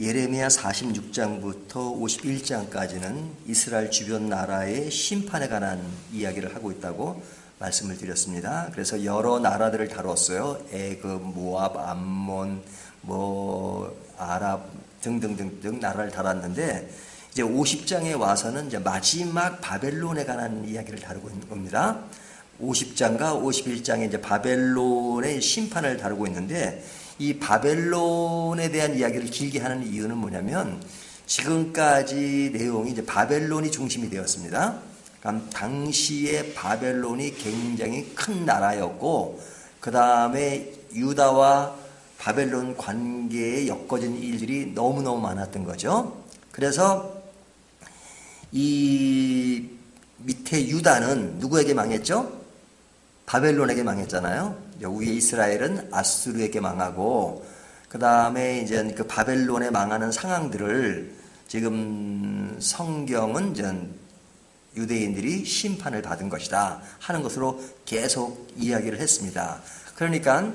예레미야 46장부터 51장까지는 이스라엘 주변 나라의 심판에 관한 이야기를 하고 있다고 말씀을 드렸습니다. 그래서 여러 나라들을 다뤘어요. 애굽, 모압, 암몬, 뭐 아랍 등등등등 나라를 다뤘는데 이제 50장에 와서는 이제 마지막 바벨론에 관한 이야기를 다루고 있는 겁니다. 50장과 51장에 이제 바벨론의 심판을 다루고 있는데 이 바벨론에 대한 이야기를 길게 하는 이유는 뭐냐면 지금까지 내용이 이제 바벨론이 중심이 되었습니다. 그럼 당시에 바벨론이 굉장히 큰 나라였고 그 다음에 유다와 바벨론 관계에 엮어진 일들이 너무너무 많았던 거죠. 그래서 이 밑에 유다는 누구에게 망했죠? 바벨론에게 망했잖아요. 위에 이스라엘은 아수르에게 망하고 그 다음에 이제 그 바벨론에 망하는 상황들을 지금 성경은 이제 유대인들이 심판을 받은 것이다 하는 것으로 계속 이야기를 했습니다. 그러니까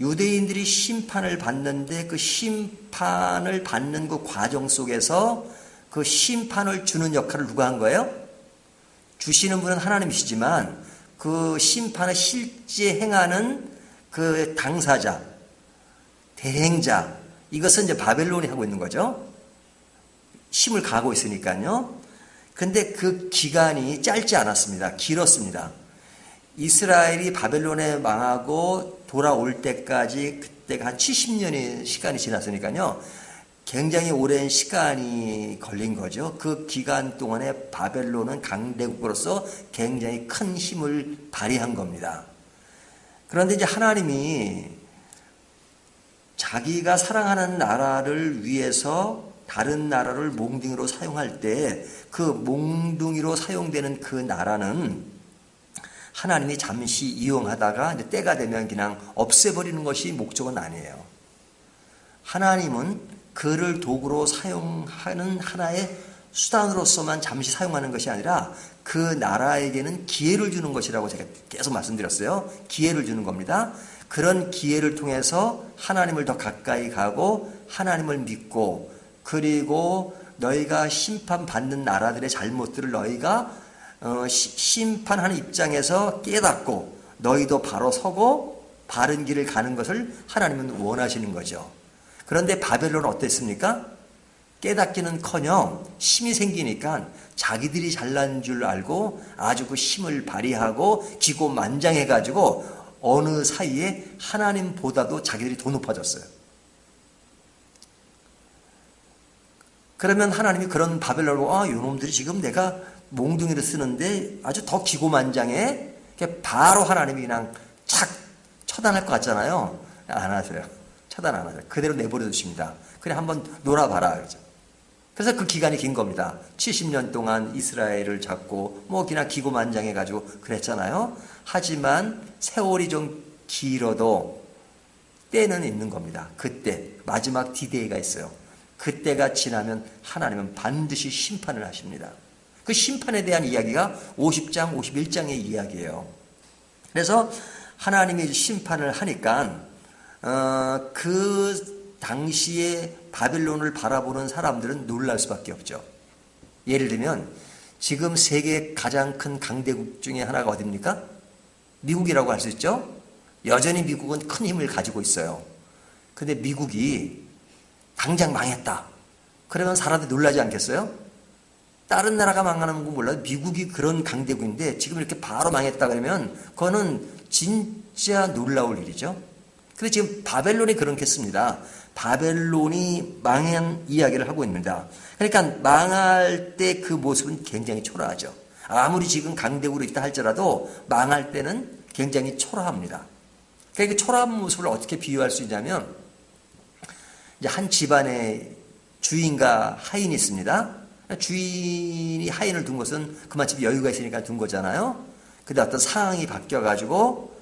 유대인들이 심판을 받는데 그 심판을 받는 그 과정 속에서 그 심판을 주는 역할을 누가 한 거예요? 주시는 분은 하나님이시지만 그 심판을 실제 행하는 그 당사자, 대행자, 이것은 이제 바벨론이 하고 있는 거죠. 힘을 가고 있으니까요. 근데 그 기간이 짧지 않았습니다. 길었습니다. 이스라엘이 바벨론에 망하고 돌아올 때까지 그때가 한 70년의 시간이 지났으니까요. 굉장히 오랜 시간이 걸린 거죠. 그 기간 동안에 바벨론은 강대국으로서 굉장히 큰 힘을 발휘한 겁니다. 그런데 이제 하나님이 자기가 사랑하는 나라를 위해서 다른 나라를 몽둥이로 사용할 때 그 몽둥이로 사용되는 그 나라는 하나님이 잠시 이용하다가 때가 되면 그냥 없애버리는 것이 목적은 아니에요. 하나님은 그를 도구로 사용하는 하나의 수단으로서만 잠시 사용하는 것이 아니라 그 나라에게는 기회를 주는 것이라고 제가 계속 말씀드렸어요. 기회를 주는 겁니다. 그런 기회를 통해서 하나님을 더 가까이 가고 하나님을 믿고 그리고 너희가 심판받는 나라들의 잘못들을 너희가 어, 심판하는 입장에서 깨닫고 너희도 바로 서고 바른 길을 가는 것을 하나님은 원하시는 거죠. 그런데 바벨론은 어땠습니까? 깨닫기는커녕 힘이 생기니까 자기들이 잘난 줄 알고 아주 그 힘을 발휘하고 기고만장해가지고 어느 사이에 하나님보다도 자기들이 더 높아졌어요. 그러면 하나님이 그런 바벨론을 아, 요놈들이 지금 내가 몽둥이를 쓰는데 아주 더 기고만장해. 바로 하나님이 그냥 착 처단할 것 같잖아요. 안 하세요. 처단 안 하세요. 그대로 내버려 두십니다. 그래 한번 놀아봐라. 그죠. 그래서 그 기간이 긴 겁니다. 70년 동안 이스라엘을 잡고 뭐 그냥 기고만장해 가지고 그랬잖아요. 하지만 세월이 좀 길어도 때는 있는 겁니다. 그때 마지막 디데이가 있어요. 그때가 지나면 하나님은 반드시 심판을 하십니다. 그 심판에 대한 이야기가 50장, 51장의 이야기예요. 그래서 하나님이 심판을 하니까 어, 그 당시에 바빌론을 바라보는 사람들은 놀랄 수밖에 없죠. 예를 들면 지금 세계 가장 큰 강대국 중에 하나가 어딥니까? 미국이라고 할 수 있죠. 여전히 미국은 큰 힘을 가지고 있어요. 근데 미국이 당장 망했다. 그러면 사람들이 놀라지 않겠어요? 다른 나라가 망하는 건 몰라도 미국이 그런 강대국인데 지금 이렇게 바로 망했다 그러면 그거는 진짜 놀라울 일이죠. 근데 지금 바벨론이 그렇겠습니다. 바벨론이 망한 이야기를 하고 있습니다. 그러니까 망할 때 그 모습은 굉장히 초라하죠. 아무리 지금 강대국으로 있다 할지라도 망할 때는 굉장히 초라합니다. 그러니까 그 초라한 모습을 어떻게 비유할 수 있냐면 이제 한 집안에 주인과 하인이 있습니다. 주인이 하인을 둔 것은 그만큼 여유가 있으니까 둔 거잖아요. 근데 어떤 상황이 바뀌어가지고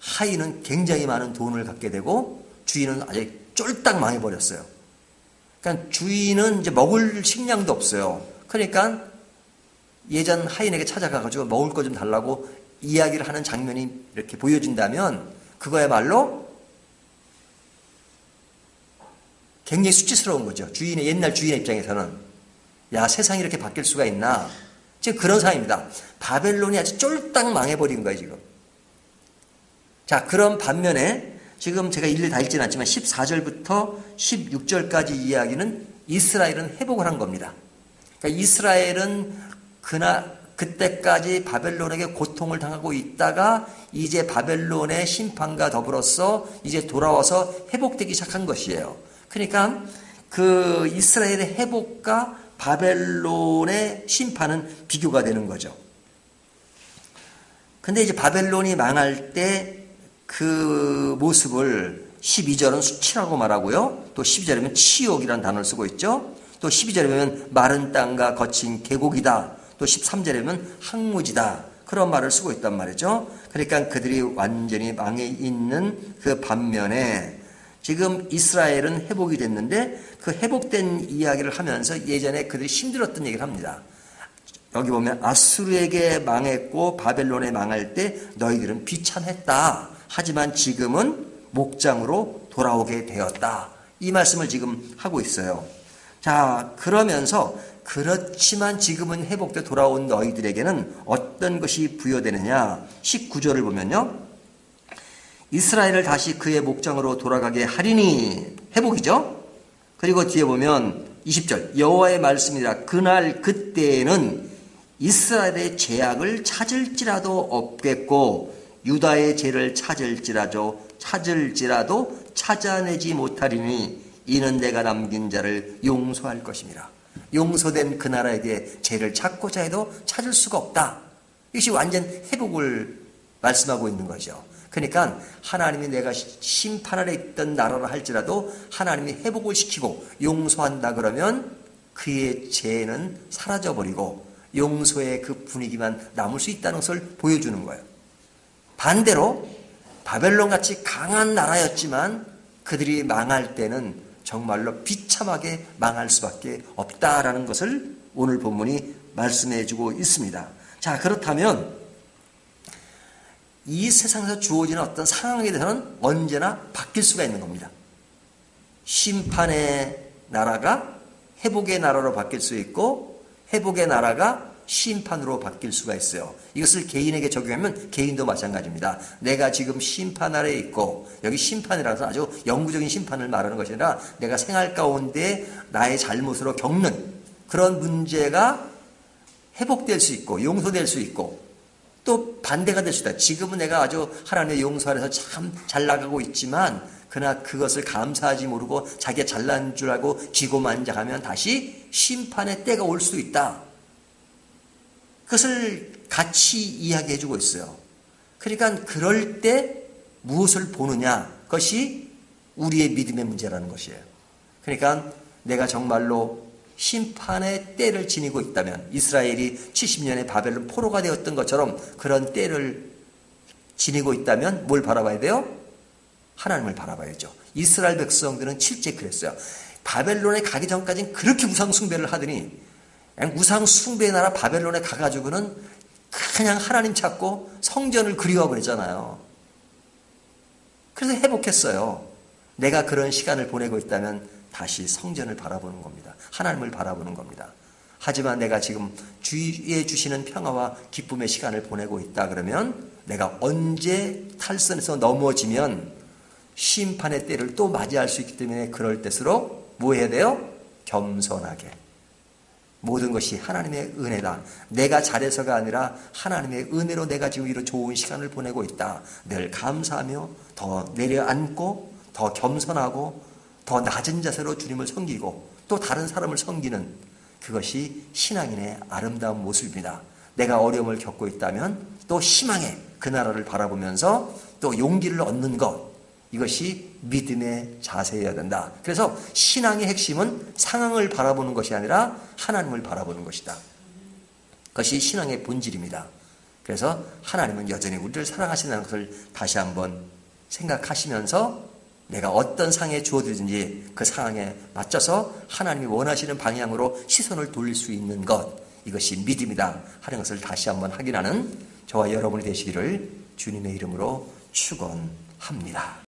하인은 굉장히 많은 돈을 갖게 되고 주인은 아주 쫄딱 망해버렸어요. 그러니까 주인은 이제 먹을 식량도 없어요. 그러니까 예전 하인에게 찾아가가지고 먹을 거 좀 달라고 이야기를 하는 장면이 이렇게 보여진다면 그거야말로 굉장히 수치스러운 거죠. 주인의 옛날 주인의 입장에서는 야 세상이 이렇게 바뀔 수가 있나? 지금 그런 상황입니다. 바벨론이 아주 쫄딱 망해버린 거예요 지금. 자 그런 반면에 지금 제가 일일이 다 읽지는 않지만 14절부터 16절까지 이야기는 이스라엘은 회복을 한 겁니다. 그러니까 이스라엘은 그나 그때까지 바벨론에게 고통을 당하고 있다가 이제 바벨론의 심판과 더불어서 이제 돌아와서 회복되기 시작한 것이에요. 그러니까 그 이스라엘의 회복과 바벨론의 심판은 비교가 되는 거죠. 근데 이제 바벨론이 망할 때 그 모습을 12절은 수치라고 말하고요. 또 12절이면 치욕이라는 단어를 쓰고 있죠. 또 12절에 보면 마른 땅과 거친 계곡이다. 또 13절에 보면 항무지다. 그런 말을 쓰고 있단 말이죠. 그러니까 그들이 완전히 망해 있는 그 반면에 지금 이스라엘은 회복이 됐는데 그 회복된 이야기를 하면서 예전에 그들이 힘들었던 얘기를 합니다. 여기 보면 아수르에게 망했고 바벨론에 망할 때 너희들은 비참했다. 하지만 지금은 목장으로 돌아오게 되었다. 이 말씀을 지금 하고 있어요. 자, 그러면서 그렇지만 지금은 회복돼 돌아온 너희들에게는 어떤 것이 부여되느냐? 19절을 보면요. 이스라엘을 다시 그의 목장으로 돌아가게 하리니 회복이죠. 그리고 뒤에 보면 20절 여호와의 말씀이라 그날 그때에는 이스라엘의 죄악을 찾을지라도 없겠고 유다의 죄를 찾을지라도 찾을지라도 찾아내지 못하리니 이는 내가 남긴 자를 용서할 것입니다. 용서된 그 나라에게 죄를 찾고자 해도 찾을 수가 없다. 이것이 완전 회복을 말씀하고 있는 거죠. 그러니까 하나님이 내가 심판 아래 있던 나라라 할지라도 하나님이 회복을 시키고 용서한다 그러면 그의 죄는 사라져버리고 용서의 그 분위기만 남을 수 있다는 것을 보여주는 거예요. 반대로 바벨론 같이 강한 나라였지만 그들이 망할 때는 정말로 비참하게 망할 수밖에 없다라는 것을 오늘 본문이 말씀해 주고 있습니다. 자, 그렇다면 이 세상에서 주어지는 어떤 상황에 대해서는 언제나 바뀔 수가 있는 겁니다. 심판의 나라가 회복의 나라로 바뀔 수 있고 회복의 나라가 심판으로 바뀔 수가 있어요. 이것을 개인에게 적용하면 개인도 마찬가지입니다. 내가 지금 심판 아래 있고 여기 심판이라서 아주 영구적인 심판을 말하는 것이 아니라 내가 생활 가운데 나의 잘못으로 겪는 그런 문제가 회복될 수 있고 용서될 수 있고 또 반대가 될수 있다. 지금은 내가 아주 하나님의 용서 아래서 참 잘 나가고 있지만 그러나 그것을 감사하지 모르고 자기가 잘난 줄 알고 기고만장하면 다시 심판의 때가 올 수도 있다. 그것을 같이 이야기해 주고 있어요. 그러니까 그럴 때 무엇을 보느냐 그것이 우리의 믿음의 문제라는 것이에요. 그러니까 내가 정말로 심판의 때를 지니고 있다면 이스라엘이 70년의 바벨론 포로가 되었던 것처럼 그런 때를 지니고 있다면 뭘 바라봐야 돼요? 하나님을 바라봐야죠. 이스라엘 백성들은 실제 그랬어요. 바벨론에 가기 전까지는 그렇게 우상 숭배를 하더니 우상 숭배의 나라 바벨론에 가가지고는 그냥 하나님 찾고 성전을 그리워하고 그랬잖아요. 그래서 회복했어요. 내가 그런 시간을 보내고 있다면 다시 성전을 바라보는 겁니다. 하나님을 바라보는 겁니다. 하지만 내가 지금 주위에 주시는 평화와 기쁨의 시간을 보내고 있다 그러면 내가 언제 탈선에서 넘어지면 심판의 때를 또 맞이할 수 있기 때문에 그럴 때수록 뭐 해야 돼요? 겸손하게. 모든 것이 하나님의 은혜다. 내가 잘해서가 아니라 하나님의 은혜로 내가 지금 이런 좋은 시간을 보내고 있다. 늘 감사하며 더 내려앉고 더 겸손하고 더 낮은 자세로 주님을 섬기고 또 다른 사람을 섬기는 그것이 신앙인의 아름다운 모습입니다. 내가 어려움을 겪고 있다면 또 희망의 그 나라를 바라보면서 또 용기를 얻는 것 이것이 믿음의 자세여야 된다. 그래서 신앙의 핵심은 상황을 바라보는 것이 아니라 하나님을 바라보는 것이다. 그것이 신앙의 본질입니다. 그래서 하나님은 여전히 우리를 사랑하신다는 것을 다시 한번 생각하시면서 내가 어떤 상황에 주어지든지 그 상황에 맞춰서 하나님이 원하시는 방향으로 시선을 돌릴 수 있는 것 이것이 믿음이다 하는 것을 다시 한번 확인하는 저와 여러분이 되시기를 주님의 이름으로 축원합니다.